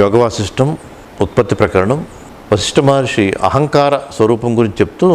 యోగ వాసిష్టం ఉత్పత్తి ప్రకరణం. వశిష్ఠ మహర్షి అహంకార స్వరూపం గురించి చెప్తూ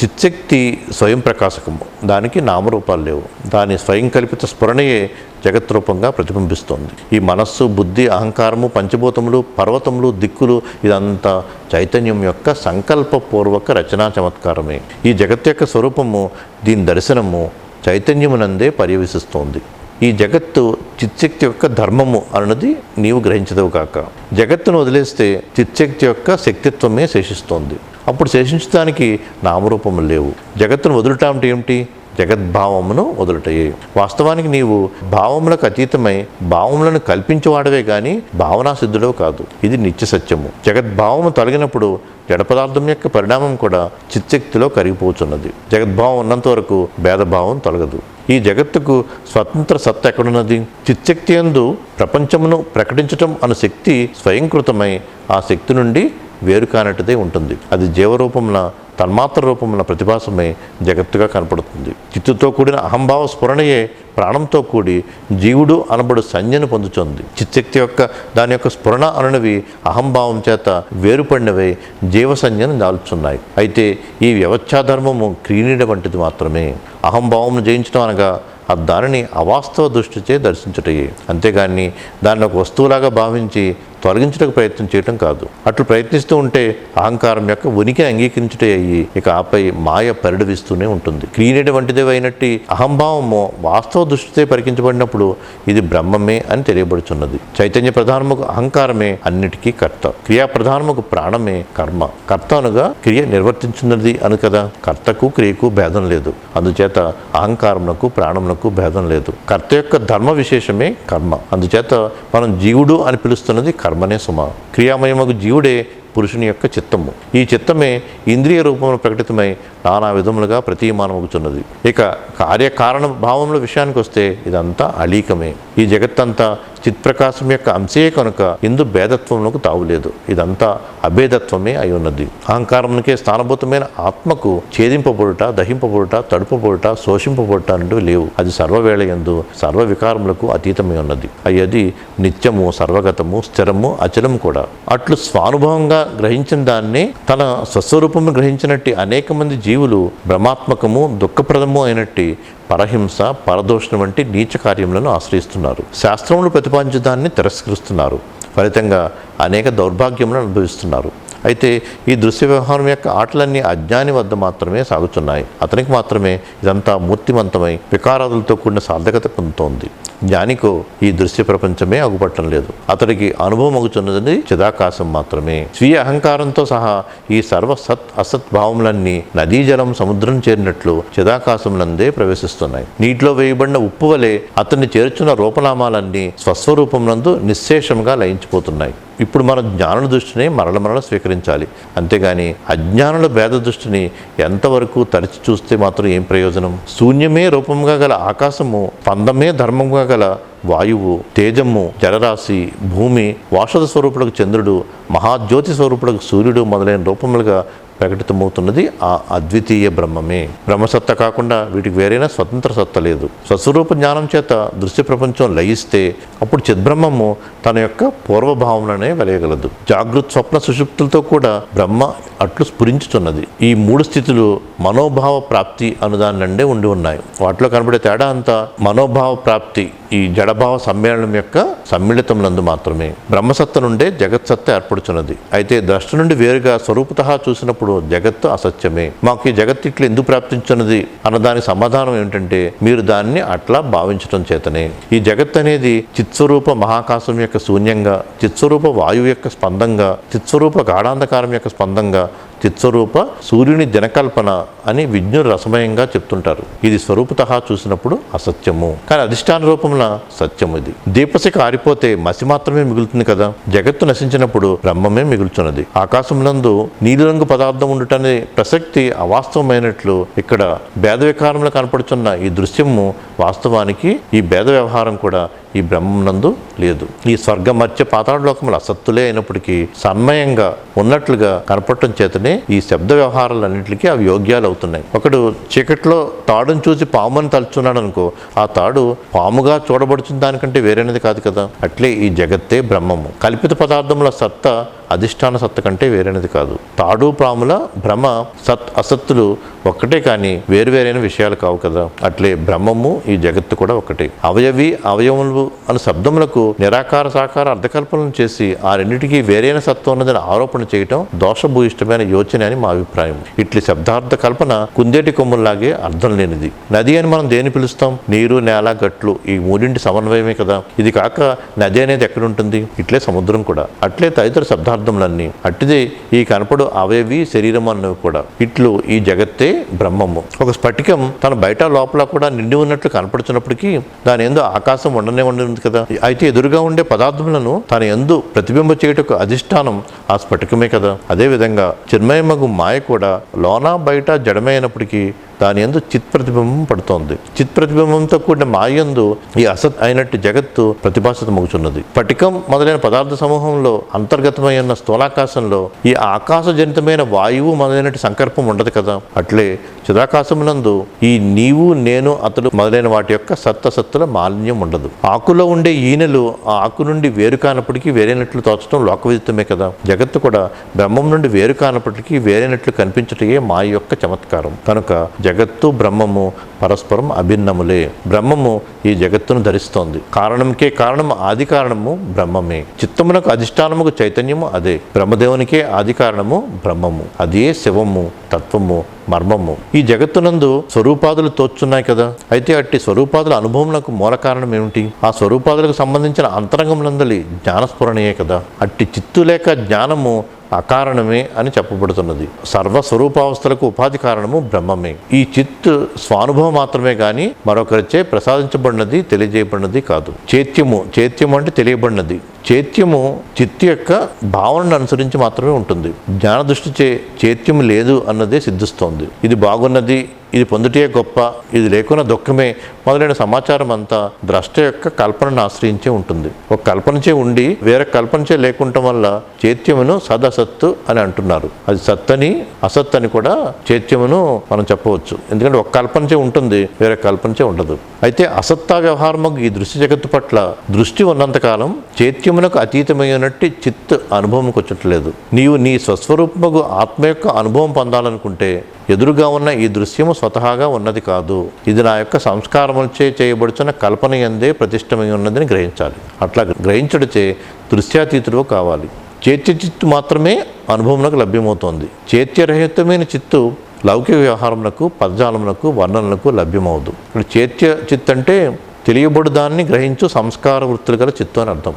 చిత్శక్తి స్వయం ప్రకాశకము. దానికి నామరూపాలు లేవు. దాని స్వయం కల్పిత స్ఫురణయే జగత్ రూపంగా ప్రతిబింబిస్తోంది. ఈ మనస్సు బుద్ధి అహంకారము పంచభూతములు పర్వతములు దిక్కులు ఇదంతా చైతన్యం యొక్క సంకల్పపూర్వక రచనా చమత్కారమే. ఈ జగత్ యొక్క స్వరూపము దీని దర్శనము చైతన్యమునందే పర్యవేశిస్తోంది ఈ జగత్తు చిత్శక్తి యొక్క ధర్మము అన్నది నీవు గ్రహించదవు కాక. జగత్తును వదిలేస్తే చిత్శక్తి యొక్క శక్తిత్వమే శేషిస్తోంది. అప్పుడు శేషించడానికి నామరూపము లేవు. జగత్తును వదులుట అంటే ఏమిటి? జగద్భావమును వదులుటయే. వాస్తవానికి నీవు భావములకు అతీతమై భావములను కల్పించేవాడవే కాని భావనా సిద్ధుడో కాదు. ఇది నిత్య సత్యము. జగద్భావము తొలగినప్పుడు జడ పదార్థం యొక్క పరిణామం కూడా చిత్శక్తిలో కరిగిపోతున్నది జగద్భావం ఉన్నంత వరకు భేదభావం తొలగదు. ఈ జగత్తుకు స్వతంత్ర సత్త ఎక్కడున్నది? చిత్శక్తి ఎందు ప్రపంచమును ప్రకటించటం అను శక్తి స్వయంకృతమై ఆ శక్తి నుండి వేరు కానట్టుదే ఉంటుంది. అది జీవరూపమున తన్మాత్ర రూపమున ప్రతిభాసమై జగత్తుగా కనపడుతుంది. చిత్తుతో కూడిన అహంభావ స్ఫురణయే ప్రాణంతో కూడి జీవుడు అనబడు సంజ్ఞను పొందుతుంది చిత్శక్తి యొక్క దాని యొక్క స్ఫురణ అనునవి అహంభావం చేత వేరుపడినవై జీవసంజ్ఞను దాల్చున్నాయి. అయితే ఈ వ్యవచ్ఛాధర్మము క్రీనీడ వంటిది మాత్రమే. అహంభావమును జయించడం అనగా ఆ దానిని అవాస్తవ దృష్టిచే దర్శించుటయే. అంతేగాని దాన్ని ఒక వస్తువులాగా భావించి తొలగించడానికి ప్రయత్నం చేయటం కాదు. అట్లు ప్రయత్నిస్తూ ఉంటే అహంకారం యొక్క ఉనికి అంగీకరించుటే అయ్యి ఇక ఆపై మాయ పరిడవిస్తూనే ఉంటుంది. క్రీనెడ వంటిదే అయినట్టు అహంభావము వాస్తవ దృష్టితో పరికించబడినప్పుడు ఇది బ్రహ్మమే అని తెలియబడుచున్నది. చైతన్య ప్రధానముకు అహంకారమే అన్నిటికీ కర్త. క్రియా ప్రధానముకు ప్రాణమే కర్మ. కర్త అనగా క్రియ నిర్వర్తించున్నది అను కదా. కర్తకు క్రియకు భేదం లేదు. అందుచేత అహంకారమునకు ప్రాణమునకు భేదం లేదు. కర్త యొక్క ధర్మ విశేషమే కర్మ. అందుచేత మనం జీవుడు అని పిలుస్తున్నది కర్మ. కర్మనే సుమ. క్రియామయమగు జీవుడే పురుషుని యొక్క చిత్తము. ఈ చిత్తమే ఇంద్రియ రూపంలో ప్రకటితమై నానా విధములుగా ప్రతీయమానమగుతున్నది. ఇక కార్యకారణ భావముల విషయానికి వస్తే ఇదంతా అలీకమే. ఈ జగత్తంతా చిత్ప్రకాశం యొక్క అంశే కనుక ఇందు భేదత్వంలోకి తావులేదు. ఇదంతా అభేదత్వమే అయి ఉన్నది అహంకారమునికే స్థానభూతమైన ఆత్మకు ఛేదింపబడుట దహింపబడుట తడుపబడుట శోషింపబడుట అంటూ లేవు. అది సర్వవేళ ఎందు సర్వ వికారములకు అతీతమై ఉన్నది అయ్యది నిత్యము సర్వగతము స్థిరము అచలము కూడా. అట్లు స్వానుభవంగా గ్రహించిన దాన్ని తన స్వస్వరూపము గ్రహించినట్టు అనేక మంది జీవులు భ్రమాత్మకము దుఃఖప్రదము అయినట్టి పరహింస పరదోషణ వంటి నీచ కార్యములను ఆశ్రయిస్తున్నారు. శాస్త్రములు ప్రతిపాదించడాన్ని తిరస్కరిస్తున్నారు. ఫలితంగా అనేక దౌర్భాగ్యములను అనుభవిస్తున్నారు. అయితే ఈ దృశ్య వ్యవహారం యొక్క ఆటలన్నీ అజ్ఞాని వద్ద మాత్రమే సాగుతున్నాయి. అతనికి మాత్రమే ఇదంతా మూర్తిమంతమై వికారాదులతో కూడిన సార్థకత పొందుతోంది. జ్ఞానికో ఈ దృశ్య ప్రపంచమే అగుపట్టం లేదు. అతడికి అనుభవం అగుతున్నది చిదాకాశం మాత్రమే. స్వీయ అహంకారంతో సహా ఈ సర్వ సత్ అసత్ భావములన్నీ నదీ జలం సముద్రం చేరినట్లు చిదాకాశములందే ప్రవేశిస్తున్నాయి. నీటిలో వేయబడిన ఉప్పు వలె అతన్ని చేర్చున్న రూపనామాలన్నీ స్వస్వరూపం నందు నిశ్శేషంగా లయించిపోతున్నాయి. ఇప్పుడు మన జ్ఞానుల దృష్టిని మరల మరల స్వీకరించాలి. అంతేగాని అజ్ఞానుల భేద దృష్టిని ఎంతవరకు తరిచి చూస్తే మాత్రం ఏం ప్రయోజనం? శూన్యమే రూపంగా గల ఆకాశము పందమే ధర్మంగా గల వాయువు తేజము జలరాశి భూమి వాషద స్వరూపులకు చంద్రుడు మహాజ్యోతి స్వరూపులకు సూర్యుడు మొదలైన రూపములుగా ప్రకటితమవుతున్నది ఆ అద్వితీయ బ్రహ్మమే. బ్రహ్మసత్త కాకుండా వీటికి వేరైన స్వతంత్ర సత్త లేదు. స్వస్వరూప జ్ఞానం చేత దృశ్య ప్రపంచం లయిస్తే అప్పుడు చిద్బ్రహ్మము తన యొక్క పూర్వభావంలోనే వెలయగలదు. జాగృత్ స్వప్న సుషుప్తులతో కూడా బ్రహ్మ అట్లు స్ఫురించుతున్నది. ఈ మూడు స్థితులు మనోభావ ప్రాప్తి అనుదాని నుండే ఉండి ఉన్నాయి. వాటిలో కనబడే తేడా అంతా మనోభావ ప్రాప్తి ఈ జడభావ సమ్మేళనం యొక్క సమ్మిళితమునందు మాత్రమే. బ్రహ్మసత్త నుండే జగత్సత్త ఏర్పడుచున్నది. అయితే ద్రష్ట నుండి వేరుగా స్వరూపత చూసినప్పుడు జగత్తు అసత్యమే. మాకు ఈ జగత్తు ఇట్లా ఎందుకు ప్రాప్తించినది అన్న దాని సమాధానం ఏమిటంటే మీరు దాన్ని అట్లా భావించడం చేతనే. ఈ జగత్ అనేది చిత్స్వరూప మహాకాశం యొక్క శూన్యంగా చిత్స్వరూప వాయువు యొక్క స్పందంగా చిత్స్వరూప గాఢాంధకారం యొక్క స్పందంగా చిత్స్వరూప సూర్యుని దినకల్పన అని విజ్ఞులు రసమయంగా చెప్తుంటారు. ఇది స్వరూపత చూసినప్పుడు అసత్యము. కానీ అధిష్టాన రూపమున సత్యం ఇది. దీపశిఖ ఆరిపోతే మసి మాత్రమే మిగులుతుంది కదా? జగత్తు నశించినప్పుడు బ్రహ్మమే మిగులుచున్నది. ఆకాశమునందు నీలిరంగు పదార్థం ఉండటనే ప్రసక్తి అవాస్తవమైనట్లు ఇక్కడ భేద వికారంలో కనపడుతున్న ఈ దృశ్యము వాస్తవానికి ఈ భేద వ్యవహారం కూడా ఈ బ్రహ్మనందు లేదు. ఈ స్వర్గ మధ్య పాతాళలోకములు అసత్తులే అయినప్పటికీ సన్మయంగా ఉన్నట్లుగా కనపడటం చేతనే ఈ శబ్ద వ్యవహారాలన్నింటికి అవి యోగ్యాలు అవుతున్నాయి. ఒకడు చీకట్లో తాడును చూసి పాముని తలుచున్నాడు అనుకో ఆ తాడు పాముగా చూడబడుచున్న దానికంటే వేరేనది కాదు కదా. అట్లే ఈ జగత్తే బ్రహ్మము. కల్పిత పదార్థముల సత్తా అధిష్టాన సత్త కంటే వేరైనది కాదు. తాడు పాముల భ్రమ సత్ అసత్తులు ఒక్కటే కానీ వేరువేరైన విషయాలు కావు కదా. అట్లే బ్రహ్మము ఈ జగత్తు కూడా ఒకటే అవయవి అవయవములు అను శబ్దములకు నిరాకార సాకార అర్థకల్పనలు చేసి ఆ రెండింటికి వేరైన సత్వం ఉన్నదని ఆరోపణ చేయటం దోషభూయిష్టమైన యోచన అని మా అభిప్రాయం. ఇట్లి శబ్దార్థ కల్పన కుందేటి కొమ్ముల్లాగే అర్థం లేనిది. నది అని మనం దేని పిలుస్తాం? నీరు నేల గట్లు ఈ మూడింటి సమన్వయమే కదా. ఇది కాక నది అనేది ఎక్కడుంటుంది? ఇట్లే సముద్రం కూడా. అట్లే తదితర శబ్దార్థములన్నీ. అట్టిదే ఈ కనపడు అవయవి శరీరం అన్నవి కూడా. ఇట్లు ఈ జగత్తే బ్రహ్మము. ఒక స్ఫటికం తన బయట లోపల కూడా నిండి ఉన్నట్లు కనపడుతున్నప్పటికీ దాని ఎందు ఆకాశం ఉండనే ఉండదు కదా. అయితే ఎదురుగా ఉండే పదార్థములను తన ఎందు ప్రతిబింబ చేయుటకు అధిష్టానం ఆ స్ఫటికమే కదా. అదేవిధంగా చిన్మయమగు మాయ కూడా లోన బయట జడమైనప్పటికీ దాని ఎందు చిత్ ప్రతిబింబం పడుతోంది. చిత్ ప్రతిబింబంతో కూడిన మాయందు ఈ అసత్ అయినట్టు జగత్తు ప్రతిభాసితమవుతున్నది పటికం మొదలైన పదార్థ సమూహంలో అంతర్గతమై ఉన్న స్థూలాకాశంలో ఈ ఆకాశజనితమైన వాయువు మొదలైనటి సంకల్పం ఉండదు కదా? అట్లే చిదాకాశమునందు ఈ నీవు నేను అతడు మొదలైన వాటి యొక్క సత్తసత్తుల మాలిన్యం ఉండదు. ఆకులో ఉండే ఈనెలు ఆ ఆకు నుండి వేరు కానప్పటికీ వేరైనట్లు తోచడం లోకవిదితమే కదా? జగత్తు కూడా బ్రహ్మం నుండి వేరు కానప్పటికీ వేరైనట్లు కనిపించటయే మా యొక్క చమత్కారం. కనుక జగత్తు బ్రహ్మము పరస్పరం అభిన్నములే. బ్రహ్మము ఈ జగత్తును ధరిస్తోంది. కారణంకే కారణము ఆది కారణము బ్రహ్మమే. చిత్తమునకు అధిష్టానముకు చైతన్యము అదే. బ్రహ్మదేవునికే ఆది కారణము బ్రహ్మము. అదే శివము తత్వము మర్మము. ఈ జగత్తునందు స్వరూపాదులు తోచున్నాయి కదా. అయితే అట్టి స్వరూపాదుల అనుభవములకు మూల కారణం ఏమిటి? ఆ స్వరూపాదులకు సంబంధించిన అంతరంగములందలి జ్ఞానస్ఫురణయే కదా. అట్టి చిత్తు లేక జ్ఞానము అకారణమే అని చెప్పబడుతున్నది. సర్వ స్వరూపావస్థలకు ఉపాధి కారణము బ్రహ్మమే. ఈ చిత్ స్వానుభవం మాత్రమే గాని మరొకరిచే ప్రసాదించబడినది తెలియజేయబడినది కాదు. చైత్యము చైత్యము అంటే తెలియబడినది. చైత్యము చిత్తు యొక్క భావనను అనుసరించి మాత్రమే ఉంటుంది. జ్ఞాన దృష్టిచే చైత్యము లేదు అన్నదే సిద్ధిస్తోంది. ఇది బాగున్నది ఇది పొందుటే గొప్ప ఇది లేకున్న దుఃఖమే. మొదలైన సమాచారం అంతా ద్రష్ట యొక్క కల్పనను ఆశ్రయించే ఉంటుంది. ఒక కల్పనచే ఉండి వేరే కల్పనచే లేకుండా వల్ల చైత్యమును సదసత్తు అని అంటున్నారు. అది సత్తని అసత్ అని కూడా చైత్యమును మనం చెప్పవచ్చు. ఎందుకంటే ఒక కల్పనచే ఉంటుంది వేరే కల్పనచే ఉండదు. అయితే అసత్తా వ్యవహారము ఈ దృశ్య జగత్తు పట్ల దృష్టి ఉన్నంతకాలం చైత్యమునకు అతీతమైనట్టు చిత్ అనుభవంకి వచ్చట్లేదు నీవు నీ స్వస్వరూపముకు ఆత్మ యొక్క అనుభవం పొందాలనుకుంటే ఎదురుగా ఉన్న ఈ దృశ్యము స్వతహాగా ఉన్నది కాదు. ఇది నా యొక్క సంస్కారములచే చేయబడుచున్న కల్పన ఎందే ప్రతిష్టమై ఉన్నదని గ్రహించాలి. అట్లా గ్రహించడిచే దృశ్యాతీతుడు కావాలి. చేత్య చిత్తు మాత్రమే అనుభవంలోకి లభ్యమవుతోంది. చేత్యరహితమైన చిత్తు లౌకిక వ్యవహారములకు పదజాలమునకు వర్ణనలకు లభ్యమవుదు. ఇక్కడ చేత్య చిత్ అంటే తెలియబడు దాన్ని గ్రహించు సంస్కార వృత్తులు గల చిత్తు అని అర్థం.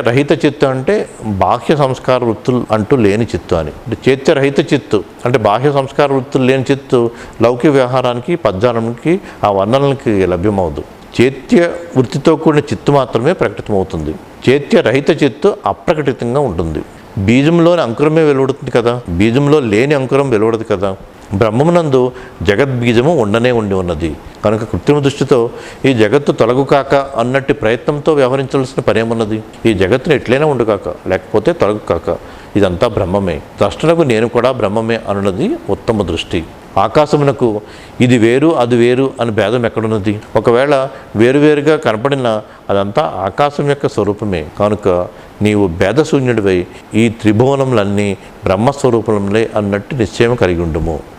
రహిత చిత్తు అంటే బాహ్య సంస్కార వృత్తులు అంటూ లేని చిత్తు అని. చైత్య రహిత చిత్తు అంటే బాహ్య సంస్కార వృత్తులు లేని చిత్తు లౌకిక వ్యవహారానికి పద్యాలకి ఆ వర్ణనలకి లభ్యమవుదు. చైత్య వృత్తితో కూడిన చిత్తు మాత్రమే ప్రకటితమవుతుంది. చైత్య రహిత చిత్తు అప్రకటితంగా ఉంటుంది. బీజంలోని అంకురమే వెలువడుతుంది కదా. బీజంలో లేని అంకురం వెలువడదు కదా. బ్రహ్మమునందు జగద్బీజము ఉండనే ఉండి ఉన్నది. కనుక కృత్రిమ దృష్టితో ఈ జగత్తు తొలగు కాక అన్నట్టు ప్రయత్నంతో వ్యవహరించాల్సిన పనేమున్నది ఈ జగత్తును ఎట్లయినా ఉండుకాక లేకపోతే తొలగు కాక. ఇదంతా బ్రహ్మమే. ద్రష్టలకు నేను కూడా బ్రహ్మమే అనున్నది ఉత్తమ దృష్టి. ఆకాశమునకు ఇది వేరు అది వేరు అని భేదం ఎక్కడున్నది? ఒకవేళ వేరువేరుగా కనపడిన అదంతా ఆకాశం యొక్క స్వరూపమే. కనుక నీవు భేదశూన్యుడివై ఈ త్రిభువనములన్నీ బ్రహ్మస్వరూపములే అన్నట్టు నిశ్చయం కలిగి ఉండుము.